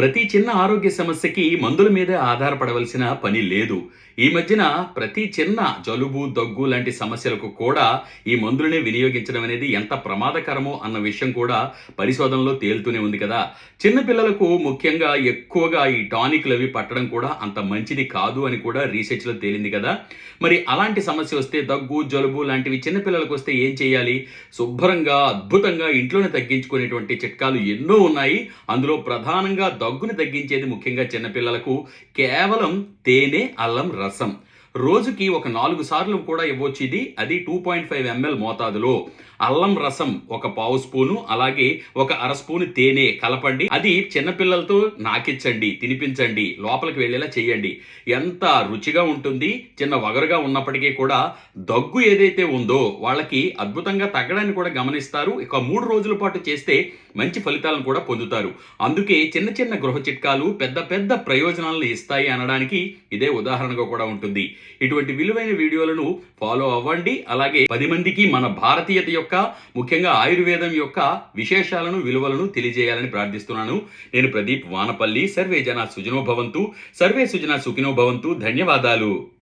ప్రతి చిన్న ఆరోగ్య సమస్యకి మందుల మీదే ఆధారపడవలసిన పని లేదు. ఈ మధ్యన ప్రతి చిన్న జలుబు దగ్గు లాంటి సమస్యలకు కూడా ఈ మందులనే వినియోగించడం అనేది ఎంత ప్రమాదకరమో అన్న విషయం కూడా పరిశోధనలో తేలుతూనే ఉంది కదా. చిన్నపిల్లలకు ముఖ్యంగా ఎక్కువగా ఈ టానిక్లు అవి పట్టడం కూడా అంత మంచిది కాదు అని కూడా రీసెర్చ్లో తేలింది కదా. మరి అలాంటి సమస్య వస్తే దగ్గు జలుబు లాంటివి చిన్నపిల్లలకు వస్తే ఏం చేయాలి? శుభ్రంగా అద్భుతంగా ఇంట్లోనే తగ్గించుకునేటువంటి చిట్కాలు ఎన్నో ఉన్నాయి. అందులో ప్రధానంగా దగ్గుని తగ్గించేది ముఖ్యంగా చిన్నపిల్లలకు కేవలం తేనె అల్లం రసం. రోజుకి ఒక నాలుగు సార్లు కూడా ఇవ్వచ్చు ఇది అది టూ పాయింట్ ఫైవ్ ఎంఎల్ మోతాదులో. అల్లం రసం ఒక పావు స్పూను అలాగే ఒక అర స్పూను తేనె కలపండి. అది చిన్నపిల్లలతో నాకిచ్చండి తినిపించండి లోపలికి వెళ్ళేలా చేయండి ఎంత రుచిగా ఉంటుంది చిన్న వగరుగా ఉన్నప్పటికీ కూడా దగ్గు ఏదైతే ఉందో వాళ్ళకి అద్భుతంగా తగ్గడాన్ని కూడా గమనిస్తారు. ఇక మూడు రోజుల పాటు చేస్తే మంచి ఫలితాలను కూడా పొందుతారు. అందుకే చిన్న చిన్న గృహ చిట్కాలు పెద్ద పెద్ద ప్రయోజనాలను ఇస్తాయి అనడానికి ఇదే ఉదాహరణగా కూడా ఉంటుంది. ఇటువంటి విలువైన వీడియోలను ఫాలో అవ్వండి. అలాగే పది మందికి మన భారతీయత యొక్క ముఖ్యంగా ఆయుర్వేదం యొక్క విశేషాలను విలువలను తెలియజేయాలని ప్రార్థిస్తున్నాను. నేను ప్రదీప్ వానపల్లి. సర్వే జన సుజనో భవంతు. సర్వే సుజన సుఖినో భవంతు. ధన్యవాదాలు.